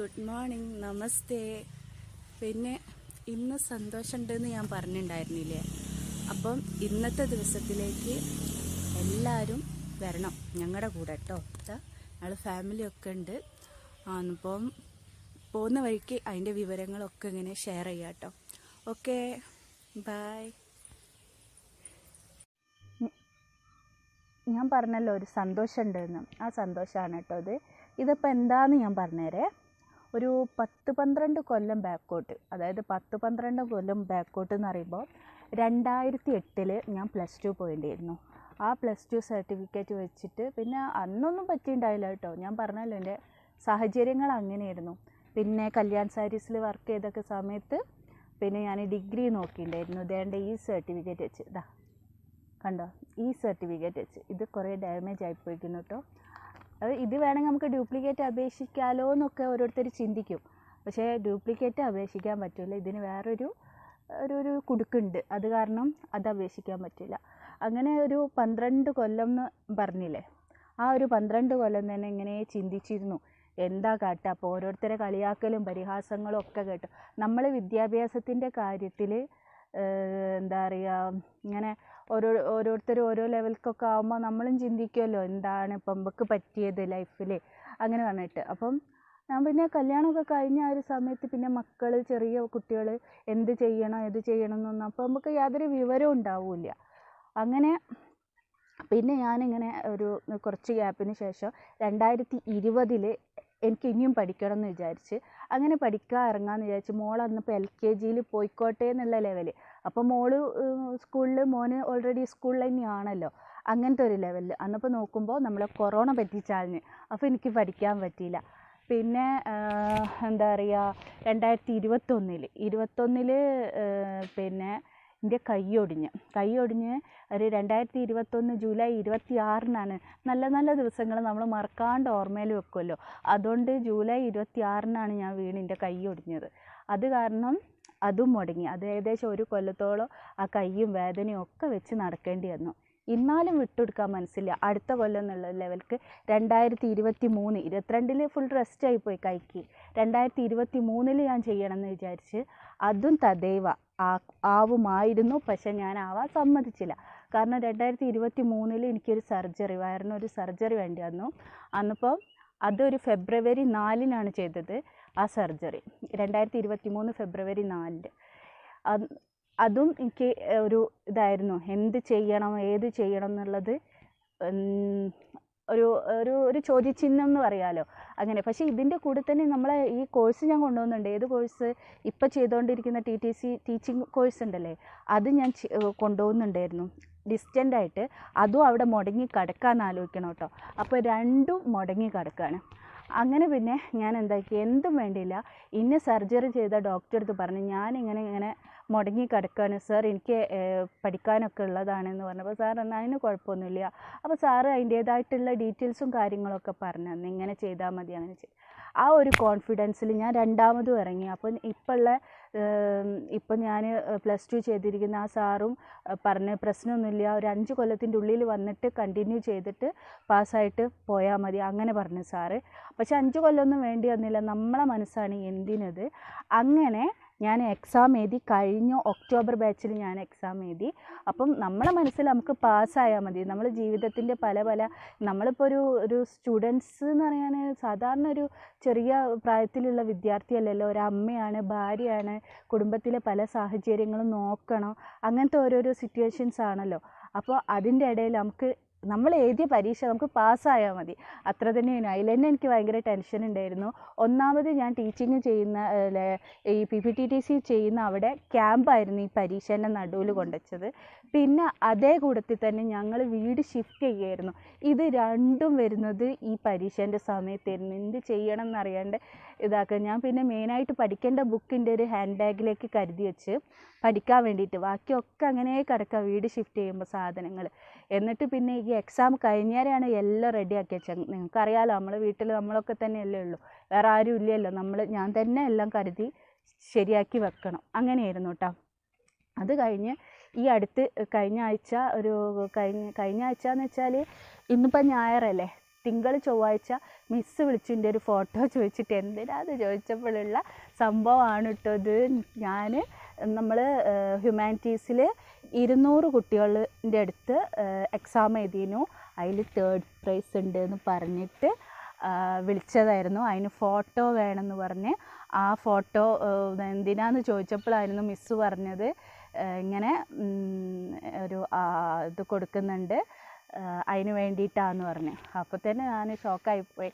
Good morning നമസ്തേ പിന്നെ ഇന്ന് സന്തോഷമുണ്ടെന്ന് ഞാൻ പറഞ്ഞിട്ടുണ്ടായിരുന്നില്ലേ? അപ്പം ഇന്നത്തെ ദിവസത്തിലേക്ക് എല്ലാവരും വരണം. ഞങ്ങളുടെ കൂടെ കേട്ടോ ഞങ്ങൾ ഫാമിലി ഒക്കെ ഉണ്ട്. അപ്പം പോകുന്ന വഴിക്ക് അതിന്റെ വിവരങ്ങളൊക്കെ ഇങ്ങനെ ഷെയർ ചെയ്യാം കേട്ടോ ഓക്കെ ബായ് ഞാൻ പറഞ്ഞല്ലോ ഒരു സന്തോഷമുണ്ടെന്ന്. ആ സന്തോഷമാണ് കേട്ടോ ഇത്. ഇതിപ്പോൾ എന്താന്ന് ഞാൻ പറഞ്ഞുതരേ ഒരു പത്ത് പന്ത്രണ്ട് കൊല്ലം ബാക്കോട്ട് അതായത് പത്ത് പന്ത്രണ്ട് കൊല്ലം ബാക്കോട്ട് എന്ന് പറയുമ്പോൾ രണ്ടായിരത്തി എട്ടിൽ ഞാൻ പ്ലസ് ടു പോയിട്ടായിരുന്നു ആ പ്ലസ് ടു സർട്ടിഫിക്കറ്റ് വെച്ചിട്ട് പിന്നെ അന്നൊന്നും പറ്റിയിട്ടുണ്ടായില്ല കേട്ടോ. ഞാൻ പറഞ്ഞല്ലോ എന്റെ സാഹചര്യങ്ങൾ അങ്ങനെയായിരുന്നു. പിന്നെ കല്യാൺ സാരീസിൽ വർക്ക് ചെയ്തൊക്കെ സമയത്ത് പിന്നെ ഞാൻ ഡിഗ്രി നോക്കിയിട്ടുണ്ടായിരുന്നു ഇതേണ്ട ഈ സർട്ടിഫിക്കറ്റ് വെച്ച്. ഇതാ കണ്ടോ? ഈ സർട്ടിഫിക്കറ്റ് വെച്ച്. ഇത് കുറേ ഡാമേജ് ആയിപ്പോയിരിക്കുന്നു കേട്ടോ. അത് ഇത് വേണമെങ്കിൽ നമുക്ക് ഡ്യൂപ്ലിക്കേറ്റ് അപേക്ഷിക്കാമല്ലോ എന്നൊക്കെ ഓരോരുത്തർ ചിന്തിക്കും. പക്ഷേ ഡ്യൂപ്ലിക്കേറ്റ് അപേക്ഷിക്കാൻ പറ്റില്ല. ഇതിന് വേറൊരു ഒരു ഒരു കുടുക്കുണ്ട്. അത് കാരണം അത് അപേക്ഷിക്കാൻ പറ്റില്ല. അങ്ങനെ ഒരു പന്ത്രണ്ട് കൊല്ലം എന്ന് പറഞ്ഞില്ലേ? ആ ഒരു പന്ത്രണ്ട് കൊല്ലം തന്നെ ഇങ്ങനെ ചിന്തിച്ചിരുന്നു. എന്താ കാട്ടുക അപ്പോൾ ഓരോരുത്തരെ കളിയാക്കലും പരിഹാസങ്ങളും ഒക്കെ കേട്ടു. നമ്മൾ വിദ്യാഭ്യാസത്തിന്റെ കാര്യത്തിൽ എന്താ പറയുക ഇങ്ങനെ ഓരോ ഓരോരുത്തർ ഓരോ ലെവൽക്കൊക്കെ ആകുമ്പോൾ നമ്മളും ചിന്തിക്കുമല്ലോ എന്താണ് ഇപ്പം നമുക്ക് പറ്റിയത് ലൈഫിൽ അങ്ങനെ പറഞ്ഞിട്ട്. അപ്പം ഞാൻ പിന്നെ കല്യാണമൊക്കെ കഴിഞ്ഞ ആ ഒരു സമയത്ത് പിന്നെ മക്കൾ ചെറിയ കുട്ടികൾ എന്ത് ചെയ്യണം ഏത് ചെയ്യണം എന്നൊന്നും അപ്പോൾ നമുക്ക് യാതൊരു വിവരവും ഉണ്ടാവില്ല. അങ്ങനെ പിന്നെ ഞാനിങ്ങനെ ഒരു കുറച്ച് ഗ്യാപ്പിന് ശേഷം രണ്ടായിരത്തി ഇരുപതിൽ എനിക്ക് ഇനിയും പഠിക്കണം എന്ന് വിചാരിച്ച് അങ്ങനെ പഠിക്കാൻ ഇറങ്ങാമെന്ന് വിചാരിച്ച് മോൾ അന്നിപ്പോൾ എൽ കെ ജിയിൽ പോയിക്കോട്ടെ എന്നുള്ള ലെവൽ. അപ്പോൾ മോൾ സ്കൂളിൽ മോന് ഓൾറെഡി സ്കൂളിൽ തന്നെയാണല്ലോ. അങ്ങനത്തെ ഒരു ലെവലിൽ അന്നപ്പോൾ നോക്കുമ്പോൾ നമ്മളെ കൊറോണ പറ്റിച്ചാളിന് അപ്പോൾ എനിക്ക് പഠിക്കാൻ പറ്റിയില്ല. പിന്നെ എന്താ പറയുക രണ്ടായിരത്തി ഇരുപത്തൊന്നിൽ ഇരുപത്തൊന്നിൽ പിന്നെ എന്റെ കൈയൊടിഞ്ഞ്. കൈയൊടിഞ്ഞ് ഒരു രണ്ടായിരത്തി ഇരുപത്തൊന്ന് ജൂലൈ ഇരുപത്തി ആറിനാണ് നല്ല നല്ല ദിവസങ്ങൾ നമ്മൾ മറക്കാണ്ട് ഓർമ്മയിൽ വെക്കുമല്ലോ അതുകൊണ്ട് ജൂലൈ ഇരുപത്തി ആറിനാണ് ഞാൻ വീണ് എന്റെ കൈ ഒടിഞ്ഞത് അത് കാരണം അതും മുടങ്ങി. അത് ഏകദേശം ഒരു കൊല്ലത്തോളം ആ കൈയും വേദനയും ഒക്കെ വെച്ച് നടക്കേണ്ടി വന്നു. എന്നാലും വിട്ടുകൊടുക്കാൻ മനസ്സില്ല. അടുത്ത കൊല്ലം എന്നുള്ള ലെവൽക്ക് രണ്ടായിരത്തി ഇരുപത്തി മൂന്ന് ഇരുപത്തിരണ്ടിൽ ഫുൾ റെസ്റ്റ് ആയിപ്പോയി കൈക്ക്. രണ്ടായിരത്തി ഇരുപത്തി മൂന്നിൽ ഞാൻ ചെയ്യണമെന്ന് വിചാരിച്ച് അതും തദൈവ ആ ആവുമായിരുന്നു. പക്ഷെ ഞാൻ ആവാൻ സമ്മതിച്ചില്ല. കാരണം രണ്ടായിരത്തി ഇരുപത്തി മൂന്നിൽ എനിക്കൊരു സർജറി വയറിന് ഒരു സർജറി വേണ്ടി വന്നു. അന്നിപ്പം അതൊരു ഫെബ്രുവരി നാലിനാണ് ചെയ്തത് ആ സർജറി. രണ്ടായിരത്തി ഇരുപത്തി മൂന്ന് ഫെബ്രുവരി നാലിന് അതും എനിക്ക് ഒരു ഇതായിരുന്നു. എന്ത് ചെയ്യണം ഏത് ചെയ്യണം എന്നുള്ളത് ഒരു ഒരു ഒരു ചോദ്യചിഹ്നം എന്ന് പറയാമല്ലോ അങ്ങനെ. പക്ഷേ ഇതിന്റെ കൂടെ തന്നെ നമ്മളെ ഈ കോഴ്സ് ഞാൻ കൊണ്ടുപോകുന്നുണ്ട് ഏത് കോഴ്സ്? ഇപ്പം ചെയ്തുകൊണ്ടിരിക്കുന്ന T T C teaching course ഉണ്ടല്ലേ? അത് ഞാൻ കൊണ്ടുപോകുന്നുണ്ടായിരുന്നു ഡിസ്റ്റന്റ് ആയിട്ട്. അതും അവിടെ മുടങ്ങി കിടക്കാമെന്ന് ആലോചിക്കണം കേട്ടോ. അപ്പോൾ രണ്ടും മുടങ്ങി കിടക്കുകയാണ് അങ്ങനെ പിന്നെ ഞാൻ എന്താക്കി? എന്തും വേണ്ടിയില്ല. ഇന്ന സർജറി ചെയ്ത ഡോക്ടർ അടുത്ത് പറഞ്ഞു ഇങ്ങനെ ഇങ്ങനെ മുടങ്ങി കിടക്കുകയാണ് സാർ എനിക്ക് പഠിക്കാനൊക്കെ ഉള്ളതാണെന്ന് പറഞ്ഞപ്പോൾ സാർ എന്നാൽ അതിന് കുഴപ്പമൊന്നുമില്ല. അപ്പോൾ സാറ് അതിന്റേതായിട്ടുള്ള ഡീറ്റെയിൽസും കാര്യങ്ങളൊക്കെ പറഞ്ഞു തന്നു. ഇങ്ങനെ ചെയ്താൽ മതി അങ്ങനെ ചെയ്തു. ആ ഒരു കോൺഫിഡൻസിൽ ഞാൻ രണ്ടാമതും ഇറങ്ങി. അപ്പം ഇപ്പോഴുള്ള ഇപ്പം ഞാൻ പ്ലസ് ടു ചെയ്തിരിക്കുന്ന ആ സാറും പറഞ്ഞ പ്രശ്നമൊന്നുമില്ല. ഒരു അഞ്ച് കൊല്ലത്തിന്റെ ഉള്ളിൽ വന്നിട്ട് കണ്ടിന്യൂ ചെയ്തിട്ട് പാസ്സായിട്ട് പോയാൽ മതി അങ്ങനെ പറഞ്ഞു സാറ്. പക്ഷെ അഞ്ച് കൊല്ലമൊന്നും വേണ്ടി വന്നില്ല. നമ്മളെ മനസ്സാണ് എന്തിനത്? അങ്ങനെ ഞാൻ എക്സാം എഴുതി കഴിഞ്ഞ ഒക്ടോബർ ബാച്ചിൽ ഞാൻ എക്സാം എഴുതി. അപ്പം നമ്മളെ മനസ്സിൽ നമുക്ക് പാസ്സായാൽ മതി. നമ്മൾ ജീവിതത്തിന്റെ പല പല നമ്മളിപ്പോൾ ഒരു ഒരു സ്റ്റുഡൻസ് എന്ന് പറയാൻ സാധാരണ ഒരു ചെറിയ പ്രായത്തിലുള്ള വിദ്യാർത്ഥിയല്ലല്ലോ. ഒരു അമ്മയാണ് ഭാര്യയാണ് കുടുംബത്തിലെ പല സാഹചര്യങ്ങളും നോക്കണം. അങ്ങനത്തെ ഓരോരോ സിറ്റുവേഷൻസ് ആണല്ലോ. അപ്പോൾ അതിന്റെ ഇടയിൽ നമുക്ക് നമ്മൾ എഴുതിയ പരീക്ഷ നമുക്ക് പാസ്സായാൽ മതി. അത്ര തന്നെയാണ് അതിൽ തന്നെ എനിക്ക് ഭയങ്കര ടെൻഷൻ ഉണ്ടായിരുന്നു. ഒന്നാമത് ഞാൻ ടീച്ചിങ് ചെയ്യുന്ന ഈ P P T T C ചെയ്യുന്ന അവിടെ ക്യാമ്പായിരുന്നു ഈ പരീക്ഷ പരീക്ഷേന്റെ നടുവിൽ കൊണ്ടുവച്ചത്. പിന്നെ അതേ കൂടത്തിൽ തന്നെ ഞങ്ങൾ വീട് ഷിഫ്റ്റ് ചെയ്യുമായിരുന്നു ഇത് രണ്ടും വരുന്നത് ഈ പരീക്ഷേന്റെ സമയത്തായിരുന്നു. എന്ത് ചെയ്യണം എന്നറിയാണ്ട് ഇതാക്കുക. ഞാൻ പിന്നെ മെയിനായിട്ട് പഠിക്കേണ്ട ബുക്കിന്റെ ഒരു ഹാൻഡ് ബാഗിലേക്ക് കരുതി വെച്ച് പഠിക്കാൻ വേണ്ടിയിട്ട് ബാക്കിയൊക്കെ അങ്ങനെ കിടക്കുക. വീട് ഷിഫ്റ്റ് ചെയ്യുമ്പോൾ സാധനങ്ങൾ. എന്നിട്ട് പിന്നെ ഈ എക്സാം കഴിഞ്ഞേരെയാണ് എല്ലാം റെഡിയാക്കി വെച്ചത്. നിങ്ങൾക്കറിയാലോ നമ്മൾ വീട്ടിൽ നമ്മളൊക്കെ തന്നെയല്ലേ ഉള്ളൂ. വേറെ ആരും ഇല്ലല്ലോ. നമ്മൾ ഞാൻ തന്നെ എല്ലാം കരുതി ശരിയാക്കി വെക്കണം. അങ്ങനെയായിരുന്നു കേട്ടോ അത് കഴിഞ്ഞ് ഈ അടുത്ത് കഴിഞ്ഞ ആഴ്ച ഒരു കഴിഞ്ഞ കഴിഞ്ഞ ആഴ്ച എന്ന് വെച്ചാൽ ഇന്നിപ്പോൾ ഞായറല്ലേ? തിങ്കൾ ചൊവ്വാഴ്ച മിസ്സ് വിളിച്ചിന്റെ ഒരു ഫോട്ടോ ചോദിച്ചിട്ട് എന്തിനാന്ന് ചോദിച്ചപ്പോഴുള്ള സംഭവമാണ് കേട്ടോ ഇത്. ഞാൻ നമ്മൾ ഹ്യൂമാനിറ്റീസിൽ ഇരുന്നൂറ് കുട്ടികളുടെ അടുത്ത് എക്സാം എഴുതിയിരുന്നു അതിൽ തേർഡ് പ്രൈസ് ഉണ്ട് എന്ന് പറഞ്ഞിട്ട് വിളിച്ചതായിരുന്നു. അതിന് ഫോട്ടോ വേണമെന്ന് പറഞ്ഞ്. ആ ഫോട്ടോ എന്തിനാന്ന് ചോദിച്ചപ്പോഴായിരുന്നു മിസ്സ് പറഞ്ഞത്. ഇങ്ങനെ ഒരു ഇത് കൊടുക്കുന്നുണ്ട്. അതിന് വേണ്ടിയിട്ടാന്ന് പറഞ്ഞു. അപ്പോൾ തന്നെ ഞാൻ ഷോക്കായിപ്പോയി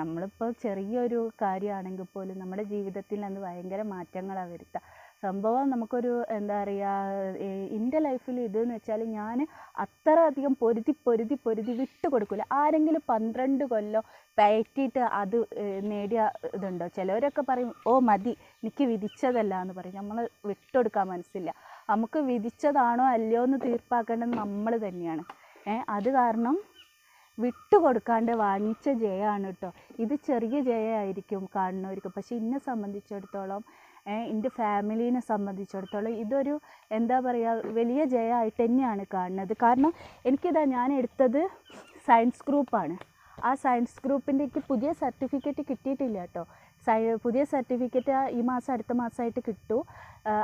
നമ്മളിപ്പോൾ ചെറിയൊരു കാര്യമാണെങ്കിൽ പോലും നമ്മുടെ ജീവിതത്തിൽ അത് ഭയങ്കര മാറ്റങ്ങളാണ് വരുത്തുക സംഭവം നമുക്കൊരു എന്താ പറയുക എന്റെ ലൈഫിൽ ഇതെന്ന് വെച്ചാൽ ഞാൻ അത്ര അധികം പൊരുതി പൊരുതി പൊരുതി വിട്ട് കൊടുക്കില്ല ആരെങ്കിലും പന്ത്രണ്ട് കൊല്ലം പയറ്റിയിട്ട് അത് നേടിയ ഇതുണ്ടോ? ചിലവരൊക്കെ പറയും ഓ മതി എനിക്ക് വിധിച്ചതല്ല എന്ന് പറയും. നമ്മൾ വിട്ടുകൊടുക്കാൻ മനസ്സില്ല. നമുക്ക് വിധിച്ചതാണോ അല്ലയോ എന്ന് തീർപ്പാക്കേണ്ടത് നമ്മൾ തന്നെയാണ്. അത് കാരണം വിട്ടുകൊടുക്കാണ്ട് വാങ്ങിച്ച ജയമാണ് കേട്ടോ. ഇത് ചെറിയ ജയമായിരിക്കും കാണുന്നവർക്ക്. പക്ഷേ എന്നെ സംബന്ധിച്ചിടത്തോളം എന്റെ ഫാമിലീനെ സംബന്ധിച്ചിടത്തോളം ഇതൊരു എന്താ പറയുക വലിയ ജയമായിട്ട് തന്നെയാണ് കാണുന്നത്. കാരണം എനിക്കിതാ ഞാൻ എടുത്തത് സയൻസ് ഗ്രൂപ്പാണ്. ആ സയൻസ് ഗ്രൂപ്പിന്റെ എനിക്ക് പുതിയ സർട്ടിഫിക്കറ്റ് കിട്ടിയിട്ടില്ല കേട്ടോ. പുതിയ സർട്ടിഫിക്കറ്റ് ഈ മാസം അടുത്ത മാസമായിട്ട് കിട്ടൂ.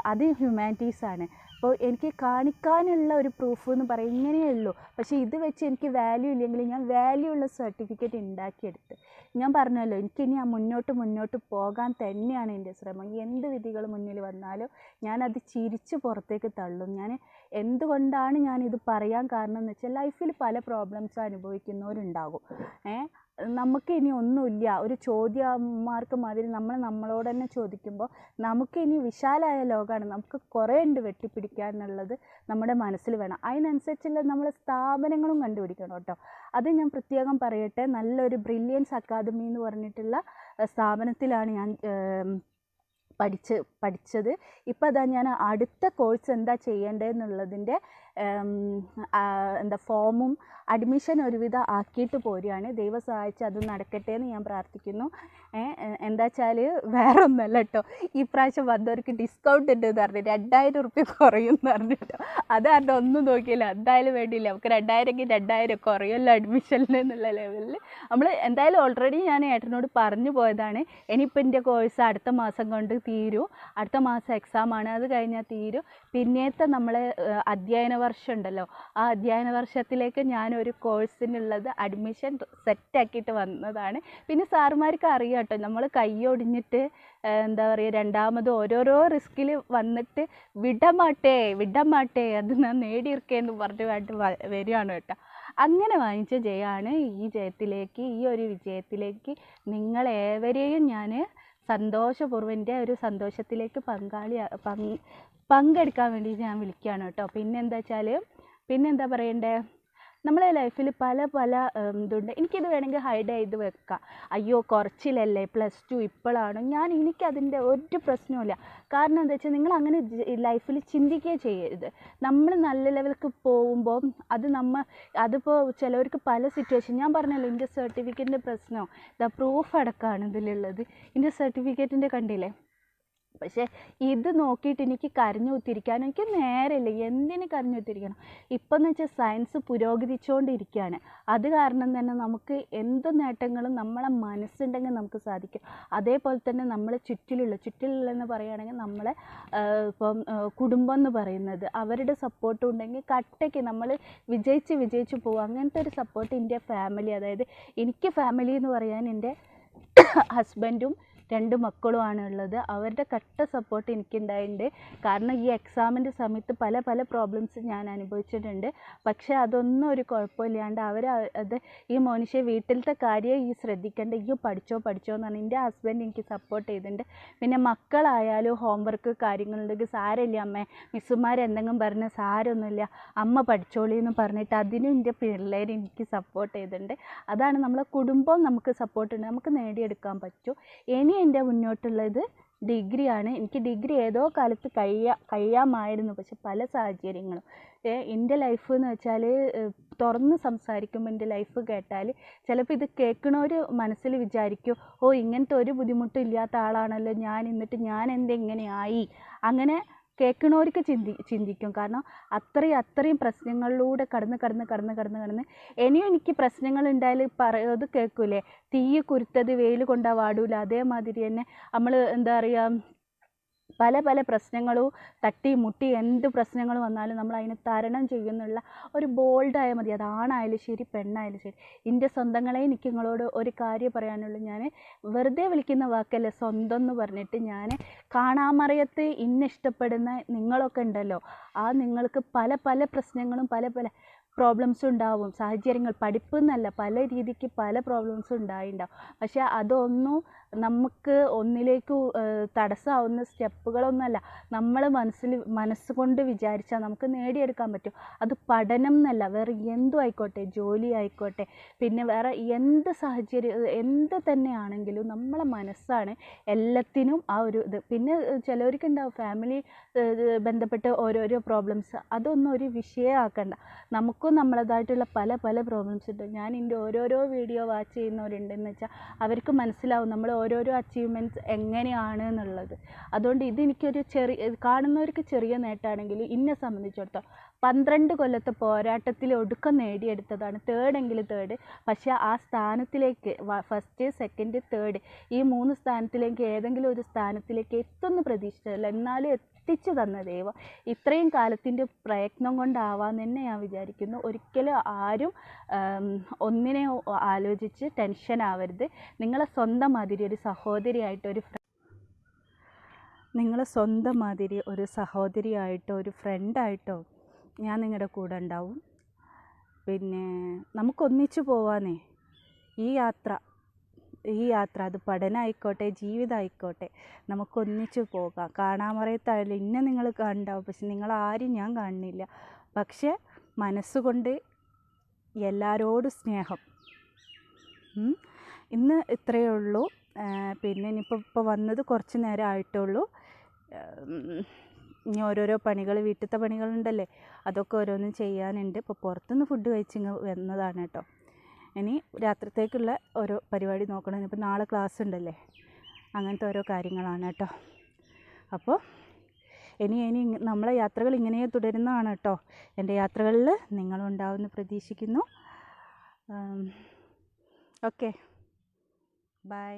അത് ഹ്യൂമാനിറ്റീസ് ആണ്. അപ്പോൾ എനിക്ക് കാണിക്കാനുള്ള ഒരു പ്രൂഫ് എന്ന് പറയും ഇങ്ങനെയേ ഉള്ളൂ. പക്ഷേ ഇത് വെച്ച് എനിക്ക് വാല്യൂ ഇല്ലെങ്കിൽ ഞാൻ വാല്യൂ ഉള്ള സർട്ടിഫിക്കറ്റ് ഉണ്ടാക്കിയെടുത്ത്. ഞാൻ പറഞ്ഞല്ലോ എനിക്ക് ഇനി ആ മുന്നോട്ട് മുന്നോട്ട് പോകാൻ തന്നെയാണ് എന്റെ ശ്രമം. എന്ത് വിധികൾ മുന്നിൽ വന്നാലും ഞാനത് ചിരിച്ച് പുറത്തേക്ക് തള്ളും. ഞാൻ എന്തുകൊണ്ടാണ് ഞാനിത് പറയാൻ കാരണം എന്ന് വെച്ചാൽ ലൈഫിൽ പല പ്രോബ്ലംസ് അനുഭവിക്കുന്നവരുണ്ടാകും. ഏ? നമുക്ക് ഇനി ഒന്നുമില്ല. ഒരു ചോദ്യമാർക്ക് മാതിരി നമ്മൾ നമ്മളോട് തന്നെ ചോദിക്കുമ്പോൾ നമുക്ക് ഇനി വിശാലമായ ലോകമാണ് നമുക്ക് കുറേ ഉണ്ട് വെട്ടിപ്പിടിക്കാൻ എന്നുള്ളത് നമ്മുടെ മനസ്സിൽ വേണം. അതിനനുസരിച്ചുള്ള നമ്മൾ സ്ഥാപനങ്ങളും കണ്ടുപിടിക്കണം കേട്ടോ. അത് ഞാൻ പ്രത്യേകം പറയട്ടെ. നല്ലൊരു ബ്രില്യൻസ് അക്കാദമി എന്ന് പറഞ്ഞിട്ടുള്ള സ്ഥാപനത്തിലാണ് ഞാൻ പഠിച്ച് പഠിച്ചത്. ഇപ്പോൾ അതാ ഞാൻ അടുത്ത കോഴ്സ് എന്താ ചെയ്യേണ്ടതെന്നുള്ളതിന്റെ എന്താ ഫോമും അഡ്മിഷൻ ഒരുവിധം ആക്കിയിട്ട് പോരുകയാണ്. ദൈവം സഹായിച്ച് അത് നടക്കട്ടെ എന്ന് ഞാൻ പ്രാർത്ഥിക്കുന്നു. എന്താ വെച്ചാൽ വേറെ ഒന്നല്ല കേട്ടോ ഈ പ്രാവശ്യം വന്നവർക്ക് ഡിസ്കൗണ്ട് ഉണ്ട് എന്ന് പറഞ്ഞു രണ്ടായിരം ഉറുപ്പ്യ കുറയും എന്ന് പറഞ്ഞിട്ടോ. അത് കാരണം ഒന്നും നോക്കിയില്ല. എന്തായാലും വേണ്ടിയില്ല. നമുക്ക് രണ്ടായിരമെങ്കിൽ രണ്ടായിരം കുറയുമല്ലോ അഡ്മിഷനിൽ എന്നുള്ള ലെവലിൽ നമ്മൾ എന്തായാലും ഓൾറെഡി ഞാൻ ഏട്ടനോട് പറഞ്ഞു പോയതാണ്. ഇനിയിപ്പോൾ എന്റെ കോഴ്സ് അടുത്ത മാസം കൊണ്ട് തീരും. അടുത്ത മാസം എക്സാം ആണ്. അത് കഴിഞ്ഞാൽ തീരും. പിന്നേത്തെ നമ്മളെ ഏഹ്, അധ്യയന വർഷം ഉണ്ടല്ലോ ആ അധ്യയന വർഷത്തിലേക്ക് ഞാൻ ഞാനൊരു കോഴ്സിനുള്ളത് അഡ്മിഷൻ സെറ്റാക്കിയിട്ട് വന്നതാണ്. പിന്നെ സാറുമാർക്ക് അറിയാം കേട്ടോ നമ്മൾ കൈയൊടിഞ്ഞിട്ട് എന്താ പറയുക രണ്ടാമത് ഓരോരോ റിസ്കിൽ വന്നിട്ട് വിടമാട്ടേ വിടമാട്ടേ അത് ഞാൻ നേടിയിരിക്കേന്ന് പറഞ്ഞു വേണ്ട വരികയാണ് കേട്ടോ. അങ്ങനെ വാങ്ങിച്ച ജയമാണ് ഈ ജയത്തിലേക്ക് ഈ ഒരു വിജയത്തിലേക്ക് നിങ്ങളേവരെയും ഞാൻ സന്തോഷപൂർവം എന്റെ ഒരു സന്തോഷത്തിലേക്ക് പങ്കാളി പങ്കെടുക്കാൻ വേണ്ടി ഞാൻ വിളിക്കുകയാണ് കേട്ടോ. പിന്നെന്താ വെച്ചാൽ പിന്നെന്താ പറയണ്ടേ? നമ്മളെ ലൈഫിൽ പല പല ഇതുണ്ട്. എനിക്കിത് വേണമെങ്കിൽ ഹൈഡ് ചെയ്ത് വെക്കാം. അയ്യോ കുറച്ചിലല്ലേ പ്ലസ് ടു ഇപ്പോഴാണ് ഞാൻ എനിക്കതിന്റെ ഒരു പ്രശ്നവുമില്ല. കാരണം എന്താ വെച്ചാൽ നിങ്ങൾ അങ്ങനെ ലൈഫിൽ ചിന്തിക്കുകയേ ചെയ്യരുത്. നമ്മൾ നല്ല ലെവലിലേക്ക് പോകുമ്പോൾ അത് നമ്മൾ അതിപ്പോൾ ചിലവർക്ക് പല സിറ്റുവേഷൻ ഞാൻ പറഞ്ഞല്ലോ എന്റെ സർട്ടിഫിക്കറ്റിന്റെ പ്രശ്നം. ദ പ്രൂഫ് അടക്കമാണ് ഇതിലുള്ളത്. എന്റെ സർട്ടിഫിക്കറ്റിന്റെ കണ്ടില്ലേ? പക്ഷേ ഇത് നോക്കിയിട്ട് എനിക്ക് കരഞ്ഞു കുത്തിരിക്കാൻ എനിക്ക് നേരമില്ല. എന്തിന് കരഞ്ഞു ഇപ്പം എന്ന് വെച്ചാൽ സയൻസ് പുരോഗതിച്ചുകൊണ്ടിരിക്കുകയാണ്. അത് കാരണം തന്നെ നമുക്ക് എന്ത് നേട്ടങ്ങളും നമ്മളെ മനസ്സുണ്ടെങ്കിൽ നമുക്ക് സാധിക്കും. അതേപോലെ തന്നെ നമ്മളെ ചുറ്റിലുള്ള ചുറ്റിലുള്ള എന്ന് പറയുകയാണെങ്കിൽ നമ്മളെ ഇപ്പം കുടുംബം എന്ന് പറയുന്നത് അവരുടെ സപ്പോർട്ട് ഉണ്ടെങ്കിൽ കട്ടയ്ക്ക് നമ്മൾ വിജയിച്ച് വിജയിച്ച് പോകും അങ്ങനത്തെ ഒരു സപ്പോർട്ട് എന്റെ ഫാമിലി അതായത് എനിക്ക് ഫാമിലി എന്ന് പറയാൻ എന്റെ ഹസ്ബൻഡും രണ്ട് മക്കളുമാണ് ഉള്ളത്. അവരുടെ കട്ട സപ്പോർട്ട് എനിക്കുണ്ടായിട്ടുണ്ട്. കാരണം ഈ എക്സാമിന്റെ സമയത്ത് പല പല പ്രോബ്ലംസ് ഞാൻ അനുഭവിച്ചിട്ടുണ്ട്. പക്ഷേ അതൊന്നും ഒരു കുഴപ്പമില്ലാണ്ട് അവർ അത് ഈ മോനിഷെ വീട്ടിലത്തെ കാര്യം ഈ ശ്രദ്ധിക്കേണ്ട. ഈ പഠിച്ചോ പഠിച്ചോ എന്ന് പറഞ്ഞാൽ എന്റെ ഹസ്ബൻഡ് എനിക്ക് സപ്പോർട്ട് ചെയ്തിട്ടുണ്ട്. പിന്നെ മക്കളായാലും ഹോംവർക്ക് കാര്യങ്ങളുണ്ടെങ്കിൽ സാരമില്ല അമ്മേ? മിസ്സുമാർ എന്തെങ്കിലും പറഞ്ഞ സാരമൊന്നുമില്ല. അമ്മ പഠിച്ചോളി എന്ന് പറഞ്ഞിട്ട് അതിനും എന്റെ പിള്ളേർ എനിക്ക് സപ്പോർട്ട് ചെയ്തിട്ടുണ്ട്. അതാണ് നമ്മളെ കുടുംബം നമുക്ക് സപ്പോർട്ട് ഉണ്ട്. നമുക്ക് നേടിയെടുക്കാൻ പറ്റും. ഇനി എന്റെ മുന്നോട്ടുള്ളത് ഡിഗ്രിയാണ്. എനിക്ക് ഡിഗ്രി ഏതോ കാലത്ത് കഴിയാ കഴിയാമായിരുന്നു. പക്ഷെ പല സാഹചര്യങ്ങളും. എന്റെ ലൈഫ് എന്ന് വെച്ചാൽ തുറന്ന് സംസാരിക്കുമ്പോൾ എന്റെ ലൈഫ് കേട്ടാൽ ചിലപ്പോൾ ഇത് കേൾക്കണവർ മനസ്സിൽ വിചാരിക്കും ഓ ഇങ്ങനത്തെ ഒരു ബുദ്ധിമുട്ടും ഇല്ലാത്ത ആളാണല്ലോ ഞാൻ എന്നിട്ട് ഞാൻ എന്താ ഇങ്ങനെ ആയി അങ്ങനെ കേൾക്കണവർക്ക് ചിന്തി ചിന്തിക്കും. കാരണം അത്രയും അത്രയും പ്രശ്നങ്ങളിലൂടെ കടന്ന് കടന്ന് കടന്ന് കടന്ന് കടന്ന് ഇനിയും എനിക്ക് പ്രശ്നങ്ങൾ ഉണ്ടായാൽ പറയത് കേൾക്കൂലേ? തീ കുരുത്തത് വെയിൽ കൊണ്ടാ വാടൂല. അതേമാതിരി തന്നെ നമ്മൾ എന്താ പറയുക പല പല പ്രശ്നങ്ങളും തട്ടി മുട്ടി എന്ത് പ്രശ്നങ്ങൾ വന്നാലും നമ്മൾ അതിനെ തരണം ചെയ്യുന്നുള്ള ഒരു ബോൾഡായാൽ മതി. അത് ആണായാലും ശരി പെണ്ണായാലും ശരി. എന്റെ സ്വന്തങ്ങളെ എനിക്ക് നിങ്ങളോട് ഒരു കാര്യം പറയാനുള്ളൂ. ഞാൻ വെറുതെ വിളിക്കുന്ന വാക്കല്ല സ്വന്തം എന്ന് പറഞ്ഞിട്ട് ഞാൻ കാണാമറിയത്ത് ഇന്നിഷ്ടപ്പെടുന്ന നിങ്ങളൊക്കെ ഉണ്ടല്ലോ ആ നിങ്ങൾക്ക് പല പല പ്രശ്നങ്ങളും പല പല പ്രോബ്ലംസ് ഉണ്ടാവും. സാഹചര്യങ്ങൾ പഠിപ്പ് എന്നല്ല പല രീതിക്ക് പല പ്രോബ്ലംസ് ഉണ്ടായിണ്ടാവും. പക്ഷേ അതൊന്നും നമുക്ക് ഒന്നിലേക്ക് തടസ്സമാവുന്ന സ്റ്റെപ്പുകളൊന്നുമല്ല നമ്മൾ മനസ്സിൽ മനസ്സുകൊണ്ട് വിചാരിച്ചാൽ നമുക്ക് നേടിയെടുക്കാൻ പറ്റും. അത് പഠനം എന്നല്ല വേറെ എന്തും ആയിക്കോട്ടെ ജോലി ആയിക്കോട്ടെ പിന്നെ വേറെ എന്ത് സാഹചര്യം എന്ത് തന്നെയാണെങ്കിലും നമ്മളെ മനസ്സാണ് എല്ലാത്തിനും ആ ഒരു ഇത്. പിന്നെ ചിലവർക്ക് ഉണ്ടാവും ഫാമിലി ബന്ധപ്പെട്ട് ഓരോരോ പ്രോബ്ലംസ് അതൊന്നും ഒരു വിഷയമാക്കണ്ട. നമുക്കും നമ്മളതായിട്ടുള്ള പല പല പ്രോബ്ലംസ് ഉണ്ട്. ഞാൻ എന്റെ ഓരോരോ വീഡിയോ വാച്ച് ചെയ്യുന്നവരുണ്ടെന്ന് വെച്ചാൽ അവർക്ക് മനസ്സിലാവും നമ്മൾ ഓരോരോ അച്ചീവ്മെന്റ്സ് എങ്ങനെയാണ് എന്നുള്ളത്. അതുകൊണ്ട് ഇതെനിക്കൊരു ചെറിയ കാണുന്നവർക്ക് ചെറിയ നേട്ടമാണെങ്കിൽ എന്നെ സംബന്ധിച്ചിടത്തോളം പന്ത്രണ്ട് കൊല്ലത്തെ പോരാട്ടത്തിൽ ഒടുക്കം നേടിയെടുത്തതാണ് തേർഡെങ്കിൽ തേർഡ് പക്ഷേ ആ സ്ഥാനത്തിലേക്ക് ഫസ്റ്റ് സെക്കൻഡ് തേർഡ് ഈ മൂന്ന് സ്ഥാനത്തിലേക്ക് ഏതെങ്കിലും ഒരു സ്ഥാനത്തിലേക്ക് എത്തുമെന്ന് പ്രതീക്ഷിച്ചതല്ല. എന്നാലും എത്തിച്ചു തന്ന ദൈവം. ഇത്രയും കാലത്തിന്റെ പ്രയത്നം കൊണ്ടാവാന്ന് തന്നെ ഞാൻ വിചാരിക്കുന്നു. ഒരിക്കലും ആരും ഒന്നിനെ ആലോചിച്ച് ടെൻഷൻ ആവരുത്. നിങ്ങളെ സ്വന്തം മാതിരി ഒരു സഹോദരിയായിട്ട് ഒരു നിങ്ങളെ സ്വന്തം മാതിരി ഒരു സഹോദരിയായിട്ടോ ഒരു ഫ്രണ്ടായിട്ടോ ഞാൻ നിങ്ങളുടെ കൂടെ ഉണ്ടാവും. പിന്നെ നമുക്കൊന്നിച്ചു പോവാനേ ഈ യാത്ര ഈ യാത്ര അത് പഠനമായിക്കോട്ടെ ജീവിതമായിക്കോട്ടെ നമുക്കൊന്നിച്ച് പോകാം. കാണാമറയത്തായാലും ഇന്നെ നിങ്ങൾ കണ്ടാവും. പക്ഷെ നിങ്ങളാരും ഞാൻ കാണുന്നില്ല. പക്ഷെ മനസ്സുകൊണ്ട് എല്ലാവരോടും സ്നേഹം. ഇന്ന് ഇത്രയേ ഉള്ളൂ. പിന്നെ ഇനിയിപ്പോൾ ഇപ്പോൾ വന്നത് കുറച്ച് നേരം ആയിട്ടുള്ളൂ. ഇനി ഓരോരോ പണികൾ വീട്ടിലത്തെ പണികളുണ്ടല്ലേ? അതൊക്കെ ഓരോന്നും ചെയ്യാനുണ്ട്. ഇപ്പോൾ പുറത്തുനിന്ന് ഫുഡ് കഴിച്ചിങ്ങ് വന്നതാണ് കേട്ടോ. ഇനി രാത്രിത്തേക്കുള്ള ഓരോ പരിപാടി നോക്കണം. ഇനിയിപ്പോൾ നാളെ ക്ലാസ് ഉണ്ടല്ലേ? അങ്ങനത്തെ ഓരോ കാര്യങ്ങളാണ് കേട്ടോ. അപ്പോൾ ഇനി ഇനി നമ്മളെ യാത്രകൾ ഇങ്ങനെ തുടരുന്നതാണ് കേട്ടോ. എന്റെ യാത്രകളിൽ നിങ്ങളുണ്ടാവുമെന്ന് പ്രതീക്ഷിക്കുന്നു. ഓക്കെ. ബൈ